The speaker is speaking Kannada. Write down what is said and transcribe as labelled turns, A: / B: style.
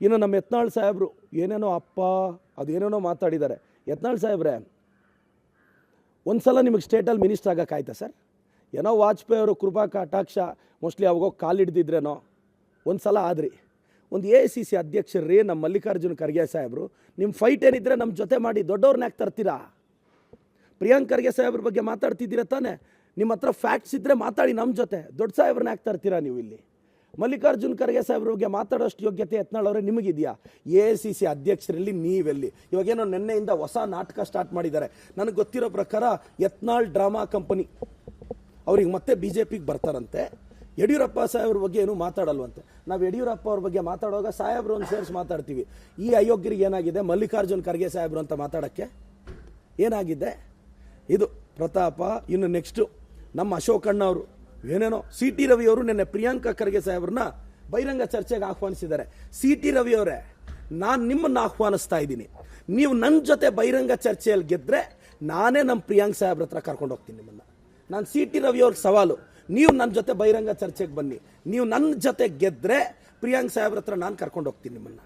A: ಇನ್ನು ನಮ್ಮ ಯತ್ನಾಳ್ ಸಾಹೇಬ್ರು ಏನೇನೋ ಅಪ್ಪ, ಅದೇನೇನೋ ಮಾತಾಡಿದ್ದಾರೆ. ಯತ್ನಾಳ್ ಸಾಹೇಬ್ರೆ, ಒಂದು ಸಲ ನಿಮಗೆ ಸ್ಟೇಟಲ್ಲಿ ಮಿನಿಸ್ಟರ್ ಆಗೋಕ್ಕಾಯ್ತಾ ಸರ್? ಏನೋ ವಾಜಪೇಯಿ ಅವರು ಕೃಪಾ ಕಟಾಕ್ಷ ಮೋಸ್ಟ್ಲಿ ಅವಾಗೋ ಕಾಲು ಹಿಡ್ದಿದ್ರೇನೋ? ಒಂದು ಸಲ ಆದ್ರಿ. ಒಂದು ಎ ಸಿ ಸಿ ಅಧ್ಯಕ್ಷರೇ ನಮ್ಮ ಮಲ್ಲಿಕಾರ್ಜುನ ಖರ್ಗೆ ಸಾಹೇಬರು ನಿಮ್ಮ ಫೈಟ್ ಏನಿದ್ರೆ ನಮ್ಮ ಜೊತೆ ಮಾಡಿ ದೊಡ್ಡವ್ರನ್ನ ಯಾಕೆ ತರ್ತೀರಾ? ಪ್ರಿಯಾಂಕ್ ಖರ್ಗೆ ಸಾಹೇಬ್ರ ಬಗ್ಗೆ ಮಾತಾಡ್ತಿದ್ದೀರಾ ತಾನೇ? ನಿಮ್ಮ ಹತ್ರ ಫ್ಯಾಕ್ಟ್ಸ್ ಇದ್ದರೆ ಮಾತಾಡಿ ನಮ್ಮ ಜೊತೆ. ದೊಡ್ಡ ಸಾಹೇಬ್ರನ್ನ ಯಾಕೆ ತರ್ತೀರಾ ನೀವು ಇಲ್ಲಿ? ಮಲ್ಲಿಕಾರ್ಜುನ್ ಖರ್ಗೆ ಸಾಹೇಬ್ರ ಬಗ್ಗೆ ಮಾತಾಡೋಷ್ಟು ಯೋಗ್ಯತೆ ಯತ್ನಾಳವ್ರೆ ನಿಮಗಿದೆಯಾ? ಎ ಸಿ ಸಿ ಅಧ್ಯಕ್ಷರಲ್ಲಿ ನೀವೆಲ್ಲಿ? ಇವಾಗೇನೋ ನಿನ್ನೆಯಿಂದ ಹೊಸ ನಾಟಕ ಸ್ಟಾರ್ಟ್ ಮಾಡಿದ್ದಾರೆ. ನನಗೆ ಗೊತ್ತಿರೋ ಪ್ರಕಾರ ಯತ್ನಾಳ್ ಡ್ರಾಮಾ ಕಂಪನಿ. ಅವ್ರಿಗೆ ಮತ್ತೆ ಬಿ ಜೆ ಪಿಗೆ ಬರ್ತಾರಂತೆ. ಯಡಿಯೂರಪ್ಪ ಸಾಹೇಬ್ರ ಬಗ್ಗೆ ಏನು ಮಾತಾಡಲ್ವಂತೆ. ನಾವು ಯಡಿಯೂರಪ್ಪ ಅವ್ರ ಬಗ್ಗೆ ಮಾತಾಡುವಾಗ ಸಾಹೇಬ್ರು ಒಂದು ಸೇರಿಸಿ ಮಾತಾಡ್ತೀವಿ. ಈ ಅಯೋಗ್ಯರಿಗೆ ಏನಾಗಿದೆ? ಮಲ್ಲಿಕಾರ್ಜುನ್ ಖರ್ಗೆ ಸಾಹೇಬ್ರು ಅಂತ ಮಾತಾಡೋಕ್ಕೆ? ಏನಾಗಿದೆ? ಇದು ಪ್ರತಾಪ, ಇನ್ನು ನೆಕ್ಸ್ಟು ನಮ್ಮ ಅಶೋಕಣ್ಣ ಅವರು ಏನೇನೋ ಸಿ ಟಿ ರವಿ ಅವರು ನಿನ್ನೆ ಪ್ರಿಯಾಂಕಾ ಖರ್ಗೆ ಸಾಹೇಬ್ರನ್ನ ಬಹಿರಂಗ ಚರ್ಚೆಗೆ ಆಹ್ವಾನಿಸಿದ್ದಾರೆ. ಸಿ ಟಿ ರವಿ ಅವರೇ, ನಾನು ನಿಮ್ಮನ್ನು ಆಹ್ವಾನಿಸ್ತಾ ಇದ್ದೀನಿ. ನೀವು ನನ್ನ ಜೊತೆ ಬಹಿರಂಗ ಚರ್ಚೆಯಲ್ಲಿ ಗೆದ್ದರೆ ನಾನೇ ನಮ್ಮ ಪ್ರಿಯಾಂಕ್ ಸಾಹೇಬ್ರ ಹತ್ರ ಕರ್ಕೊಂಡು ಹೋಗ್ತೀನಿ ನಿಮ್ಮನ್ನು. ನಾನು ಸಿ ಟಿ ರವಿ ಅವ್ರಿಗೆ ಸವಾಲು, ನೀವು ನನ್ನ ಜೊತೆ ಬಹಿರಂಗ ಚರ್ಚೆಗೆ ಬನ್ನಿ. ನೀವು ನನ್ನ ಜೊತೆ ಗೆದ್ದರೆ ಪ್ರಿಯಾಂಕ್ ಸಾಹೇಬ್ರ ಹತ್ರ ನಾನು ಕರ್ಕೊಂಡು ಹೋಗ್ತೀನಿ ನಿಮ್ಮನ್ನು.